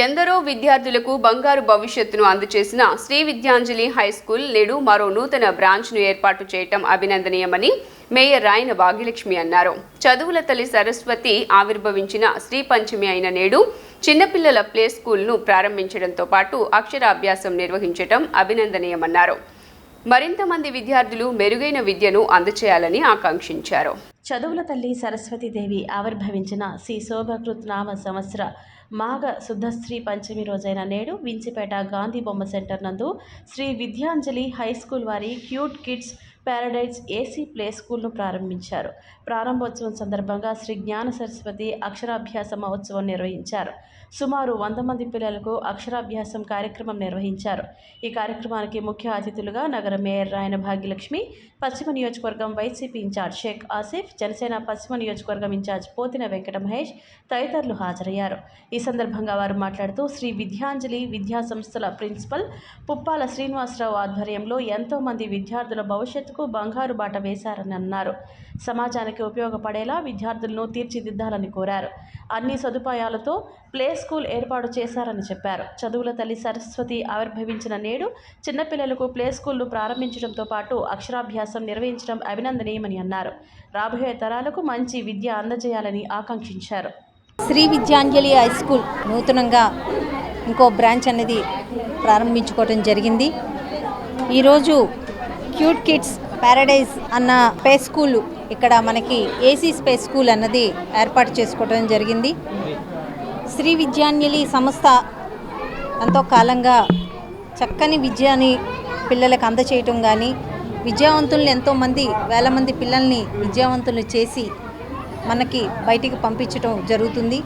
ఎందరో విద్యార్థులకు బంగారు భవిష్యత్తును అందచేసిన శ్రీ విద్యాంజలి హై స్కూల్ నేడు మరో నూతన బ్రాంచ్ను ఏర్పాటు చేయటం అభినందనీయమని మేయర్ రాయన భాగ్యలక్ష్మి అన్నారు. చదువుల తల్లి సరస్వతి ఆవిర్భవించిన శ్రీ పంచమి అయిన నేడు చిన్నపిల్లల ప్లే స్కూల్ను ప్రారంభించడంతో పాటు అక్షరాభ్యాసం నిర్వహించటం అభినందనీయమన్నారు. మరింత మంది విద్యార్థులు మెరుగైన విద్యను అందచేయాలని ఆకాంక్షించారు. చదువుల తల్లి సరస్వతీదేవి ఆవిర్భవించిన శ్రీ శోభకృత్ నామ సంవత్సర మాఘ శుద్ధశ్రీ పంచమి రోజైన నేడు వించిపేట గాంధీ బొమ్మ సెంటర్ నందు శ్రీ విద్యాంజలి హై స్కూల్ వారి cute kids paradise AC play స్కూల్ను ప్రారంభించారు. ప్రారంభోత్సవం సందర్భంగా శ్రీ జ్ఞాన సరస్వతి అక్షరాభ్యాస మహోత్సవం నిర్వహించారు. సుమారు వంద మంది పిల్లలకు అక్షరాభ్యాసం కార్యక్రమం నిర్వహించారు. ఈ కార్యక్రమానికి ముఖ్య అతిథులుగా నగర మేయర్ రాయన భాగ్యలక్ష్మి పశ్చిమ నియోజకవర్గం వైసీపీ ఇన్ఛార్జ్ షేక్ ఆసిఫ్ జనసేన పశ్చిమ నియోజకవర్గం ఇన్ఛార్జ్ పోతిన వెంకట మహేష్ తదితరులు హాజరయ్యారు. ఈ సందర్భంగా వారు మాట్లాడుతూ శ్రీ విద్యాంజలి విద్యా సంస్థల ప్రిన్సిపల్ పుప్పాల శ్రీనివాసరావు ఆధ్వర్యంలో ఎంతోమంది విద్యార్థుల భవిష్యత్తుకు బంగారు బాట వేశారని అన్నారు. సమాజానికి ఉపయోగపడేలా విద్యార్థులను తీర్చిదిద్దాలని కోరారు. అన్ని సదుపాయాలతో ప్లే స్కూల్ ఏర్పాటు చేశారని చెప్పారు. చదువుల తల్లి సరస్వతి ఆవిర్భవించిన నేడు చిన్నపిల్లలకు ప్లే స్కూల్ను ప్రారంభించడంతో పాటు అక్షరాభ్యాసం నిర్వహించడం అభినందనీయమని అన్నారు. రాబోయే తరాలకు మంచి విద్య అందజేయాలని ఆకాంక్షించారు. శ్రీ విద్యాంజలి హై స్కూల్ నూతనంగా ఇంకో బ్రాంచ్ అనేది ప్రారంభించుకోవడం జరిగింది. ఈరోజు క్యూట్ కిడ్స్ ప్యారడైజ్ అన్న ప్లే స్కూల్ ఇక్కడ మనకి ఏసీ స్పేస్ స్కూల్ అన్నది ఏర్పాటు చేసుకోవడం జరిగింది. శ్రీ విద్యాంజలి సంస్థ ఎంతో కాలంగా చక్కని విద్యని పిల్లలకు అందచేయటం కానీ విద్యావంతుల్ని ఎంతోమంది వేల మంది పిల్లల్ని విద్యావంతులు చేసి మనకి బయటికి పంపించడం జరుగుతుంది.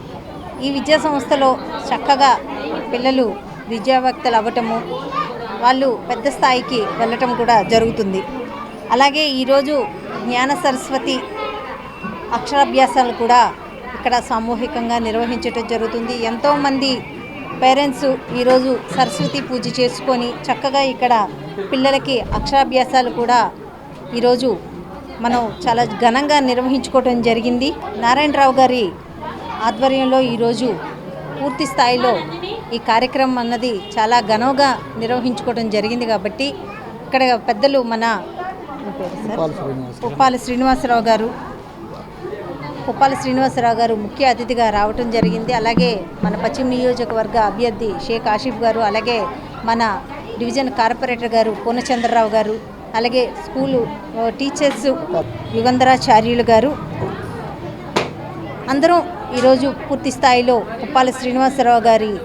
ఈ విద్యా సంస్థలో చక్కగా పిల్లలు విద్యావేత్తలు అవ్వటము వాళ్ళు పెద్ద స్థాయికి వెళ్ళటం కూడా జరుగుతుంది. అలాగే ఈరోజు జ్ఞాన సరస్వతి అక్షరాభ్యాసాలు కూడా ఇక్కడ సామూహికంగా నిర్వహించడం జరుగుతుంది. ఎంతోమంది పేరెంట్స్ ఈరోజు సరస్వతి పూజ చేసుకొని చక్కగా ఇక్కడ పిల్లలకి అక్షరాభ్యాసాలు కూడా ఈరోజు మనం చాలా ఘనంగా నిర్వహించుకోవడం జరిగింది. నారాయణరావు గారి ఆధ్వర్యంలో ఈరోజు పూర్తి స్థాయిలో ఈ కార్యక్రమం అన్నది చాలా ఘనంగా నిర్వహించుకోవడం జరిగింది కాబట్టి ఇక్కడ పెద్దలు మన? ఉప్పాల శ్రీనివాసరావు గారు. ఉప్పాల శ్రీనివాసరావు గారు ముఖ్య అతిథిగా రావటం జరిగింది. అలాగే మన పశ్చిమ నియోజకవర్గ అభ్యర్థి షేక్ ఆషిఫ్ గారు అలాగే మన డివిజన్ కార్పొరేటర్ గారు పూర్ణచంద్రరావు గారు అలాగే స్కూలు టీచర్స్ యుగంధరాచార్యులు గారు. అందరూ ఈరోజు పూర్తి స్థాయిలో ఉప్పాల శ్రీనివాసరావు గారి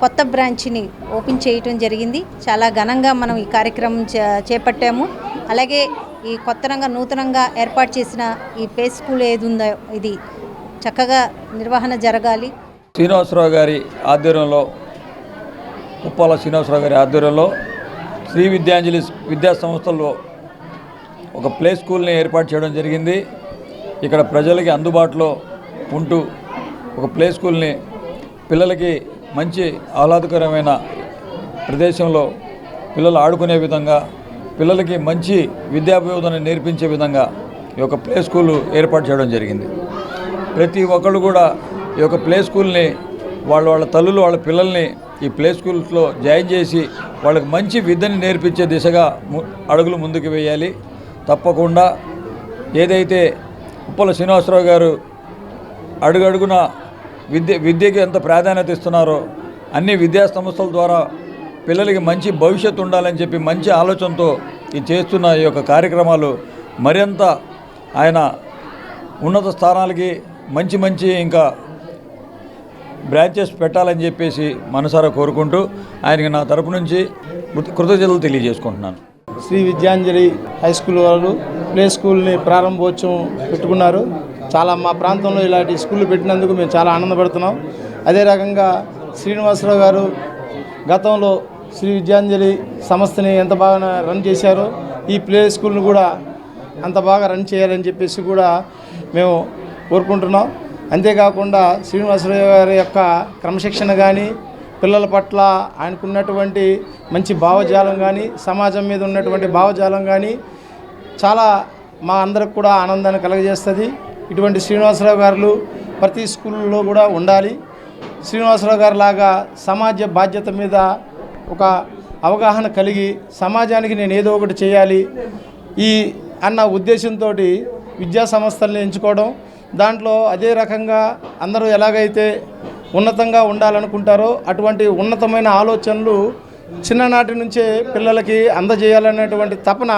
కొత్త బ్రాంచ్ని ఓపెన్ చేయటం జరిగింది. చాలా ఘనంగా మనం ఈ కార్యక్రమం చే- చేపట్టాము. అలాగే ఈ కొత్తనంగా నూతనంగా ఏర్పాటు చేసిన ఈ పే స్కూల్ ఏది ఉందో ఇది చక్కగా నిర్వహణ జరగాలి. శ్రీనివాసరావు గారి ఆధ్వర్యంలో ఉప్పాల శ్రీనివాసరావు గారి ఆధ్వర్యంలో శ్రీ విద్యాంజలి విద్యా సంస్థల్లో ఒక ప్లే స్కూల్ని ఏర్పాటు చేయడం జరిగింది. ఇక్కడ ప్రజలకి అందుబాటులో ఉంటూ ఒక ప్లే స్కూల్ని పిల్లలకి మంచి ఆహ్లాదకరమైన ప్రదేశంలో పిల్లలు ఆడుకునే విధంగా పిల్లలకి మంచి విద్యాబోధన నేర్పించే విధంగా ఈ యొక్క ప్లే స్కూల్ ఏర్పాటు చేయడం జరిగింది. ప్రతి ఒక్కళ్ళు కూడా ఈ యొక్క ప్లే స్కూల్ని వాళ్ళ వాళ్ళ తల్లులు వాళ్ళ పిల్లల్ని ఈ ప్లే స్కూల్స్లో జాయిన్ చేసి వాళ్ళకి మంచి విద్యని నేర్పించే దిశగా ము- అడుగులు ముందుకు వేయాలి. తప్పకుండా ఏదైతే ఉప్పల శ్రీనివాసరావు గారు అడుగడుగున విద్య విద్యకి ఎంత ప్రాధాన్యత ఇస్తున్నారో అన్ని విద్యా సంస్థల ద్వారా పిల్లలకి మంచి భవిష్యత్తు ఉండాలని చెప్పి మంచి ఆలోచనతో ఈ చేస్తున్న ఈ యొక్క కార్యక్రమాలు మరింత ఆయన ఉన్నత స్థానాలకి మంచి మంచి ఇంకా బ్రాంచెస్ పెట్టాలని చెప్పేసి మనసారా కోరుకుంటూ ఆయనకి నా తరపు నుంచి కృతజ్ఞతలు తెలియజేసుకుంటున్నాను. శ్రీ విద్యాంజలి హై స్కూల్ వాళ్ళు ప్లే స్కూల్ని ప్రారంభోత్సవం పెట్టుకున్నారు. చాలా మా ప్రాంతంలో ఇలాంటి స్కూళ్ళు పెట్టినందుకు మేము చాలా ఆనందపడుతున్నాం. అదే రకంగా శ్రీనివాసరావు గారు గతంలో శ్రీ విద్యాంజలి సంస్థని ఎంత బాగా రన్ చేశారో ఈ ప్లే స్కూల్ని కూడా అంత బాగా రన్ చేయాలని చెప్పేసి కూడా మేము కోరుకుంటున్నాం. అంతేకాకుండా శ్రీనివాసరావు గారి యొక్క క్రమశిక్షణ కానీ పిల్లల పట్ల ఆయనకున్నటువంటి మంచి భావజాలం కానీ సమాజం మీద ఉన్నటువంటి భావజాలం కానీ చాలా మా అందరికి కూడా ఆనందాన్ని కలగజేస్తుంది. ఇటువంటి శ్రీనివాసరావు గారు ప్రతి స్కూల్లో కూడా ఉండాలి. శ్రీనివాసరావు గారు లాగా సమాజ బాధ్యత మీద ఒక అవగాహన కలిగి సమాజానికి నేను ఏదో ఒకటి చేయాలి ఈ అన్న ఉద్దేశంతో విద్యా సంస్థల్ని ఎంచుకోవడం దాంట్లో అదే రకంగా అందరూ ఎలాగైతే ఉన్నతంగా ఉండాలనుకుంటారో అటువంటి ఉన్నతమైన ఆలోచనలు చిన్ననాటి నుంచే పిల్లలకి అందజేయాలనేటువంటి తపన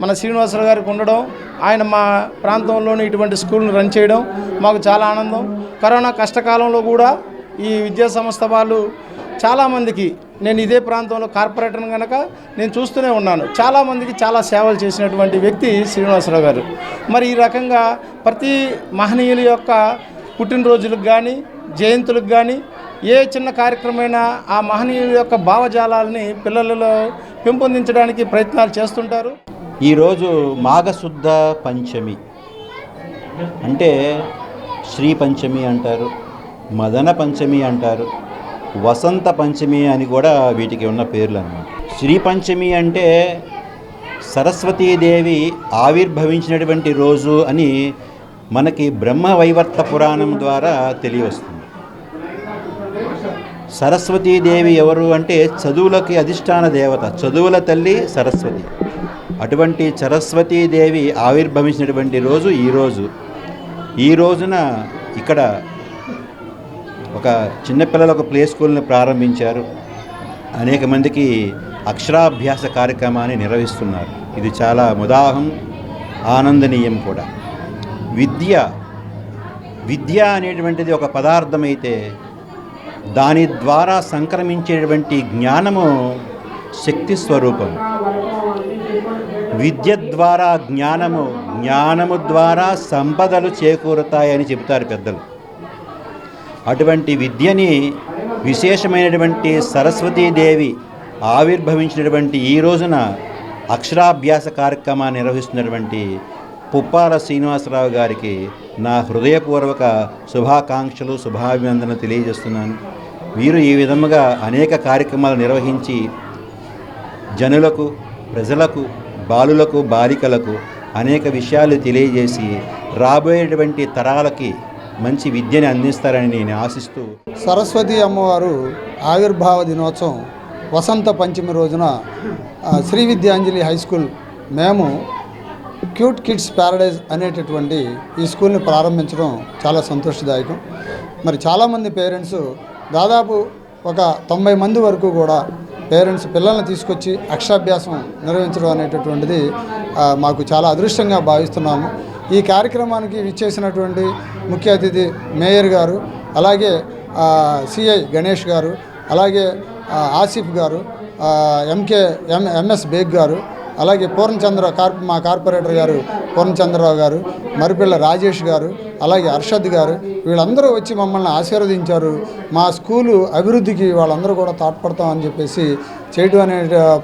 మన శ్రీనివాసరావు గారికి ఉండడం ఆయన మా ప్రాంతంలోని ఇటువంటి స్కూల్ను రన్ చేయడం మాకు చాలా ఆనందం. కరోనా కష్టకాలంలో కూడా ఈ విద్యా సంస్థ వాళ్ళు చాలామందికి నేను ఇదే ప్రాంతంలో కార్పొరేటర్ కనుక నేను చూస్తూనే ఉన్నాను. చాలామందికి చాలా సేవలు చేసినటువంటి వ్యక్తి శ్రీనివాసరావు గారు. మరి ఈ రకంగా ప్రతి మహనీయుల యొక్క పుట్టినరోజులకు కానీ జయంతులకు కానీ ఏ చిన్న కార్యక్రమమైనా ఆ మహనీయుల యొక్క భావజాలాల్ని పిల్లలలో పెంపొందించడానికి ప్రయత్నాలు చేస్తుంటారు. ఈరోజు మాఘశుద్ధ పంచమి. అంటే శ్రీ పంచమి అంటారు మదన పంచమి అంటారు. వసంత పంచమి అని కూడా వీటికి ఉన్న పేర్లు అన్నమాట. శ్రీ పంచమి అంటే సరస్వతీదేవి ఆవిర్భవించినటువంటి రోజు అని మనకి బ్రహ్మ వైవర్త పురాణం ద్వారా తెలియవస్తుంది. సరస్వతీదేవి ఎవరు అంటే చదువులకి అధిష్టాన దేవత చదువుల తల్లి సరస్వతి. అటువంటి సరస్వతీదేవి ఆవిర్భవించినటువంటి రోజు ఈరోజు ఈ రోజున ఇక్కడ ఒక చిన్నపిల్లల ఒక ప్లే స్కూల్ని ప్రారంభించారు. అనేక మందికి అక్షరాభ్యాస కార్యక్రమాన్ని నిర్వహిస్తున్నారు. ఇది చాలా ముదాహం ఆనందనీయం కూడా. విద్య విద్య అనేటువంటిది ఒక పదార్థమైతే దాని ద్వారా సంక్రమించేటువంటి జ్ఞానము శక్తి స్వరూపం. విద్య ద్వారా జ్ఞానము జ్ఞానము ద్వారా సంపదలు చేకూరుతాయని చెబుతారు పెద్దలు. అటువంటి విద్యని విశేషమైనటువంటి సరస్వతీదేవి ఆవిర్భవించినటువంటి ఈ రోజున అక్షరాభ్యాస కార్యక్రమాన్ని నిర్వహిస్తున్నటువంటి పుప్పాల శ్రీనివాసరావు గారికి నా హృదయపూర్వక శుభాకాంక్షలు శుభాభినందనలు తెలియజేస్తున్నాను. వీరు ఈ విధముగా అనేక కార్యక్రమాలు నిర్వహించి జనులకు ప్రజలకు బాలులకు బాలికలకు అనేక విషయాలు తెలియజేసి రాబోయేటువంటి తరాలకి మంచి విద్యని అందిస్తారని నేను ఆశిస్తూ సరస్వతి అమ్మవారు ఆవిర్భావ దినోత్సవం వసంత పంచమి రోజున శ్రీ విద్యాంజలి హై స్కూల్ మేము క్యూట్ కిడ్స్ ప్యారడైజ్ అనేటటువంటి ఈ స్కూల్ని ప్రారంభించడం చాలా సంతోషదాయకం. మరి చాలామంది పేరెంట్స్ దాదాపు ఒక తొంభై మంది వరకు కూడా పేరెంట్స్ పిల్లల్ని తీసుకొచ్చి అక్షరాభ్యాసం నిర్వహించడం అనేటటువంటిది మాకు చాలా అదృష్టంగా భావిస్తున్నాము. ఈ కార్యక్రమానికి విచ్చేసినటువంటి ముఖ్య అతిథి మేయర్ గారు అలాగే సిఐ గణేష్ గారు అలాగే ఆసిఫ్ గారు ఎంకే ఎం ఎంఎస్ బేగ్ గారు అలాగే పూర్ణచంద్ర కార్ప మా కార్పొరేటర్ గారు పూర్ణచంద్రరావు గారు మరిపిల్ల రాజేష్ గారు అలాగే అర్షద్ గారు వీళ్ళందరూ వచ్చి మమ్మల్ని ఆశీర్వదించారు. మా స్కూలు అభివృద్ధికి వాళ్ళందరూ కూడా తోడ్పడతామని చెప్పేసి చేయడం అనే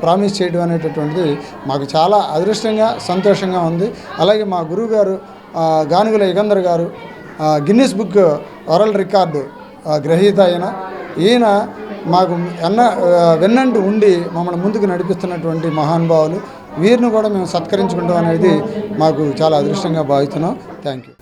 ప్రామిస్ చేయడం అనేటటువంటిది మాకు చాలా అదృష్టంగా సంతోషంగా ఉంది. అలాగే మా గురువు గారు గానుగుల యుగంధర్ గారు గిన్నిస్ బుక్ వరల్డ్ రికార్డు గ్రహీత అయిన ఈయన మాకు ఎన్న ఆ, వెన్నంటి ఉండి మమ్మల్ని ముందుకు నడిపిస్తున్నటువంటి మహానుభావులు. వీరిని కూడా మేము సత్కరించుకుంటాం అనేది మాకు చాలా అదృష్టంగా భావిస్తున్నాం. Thank you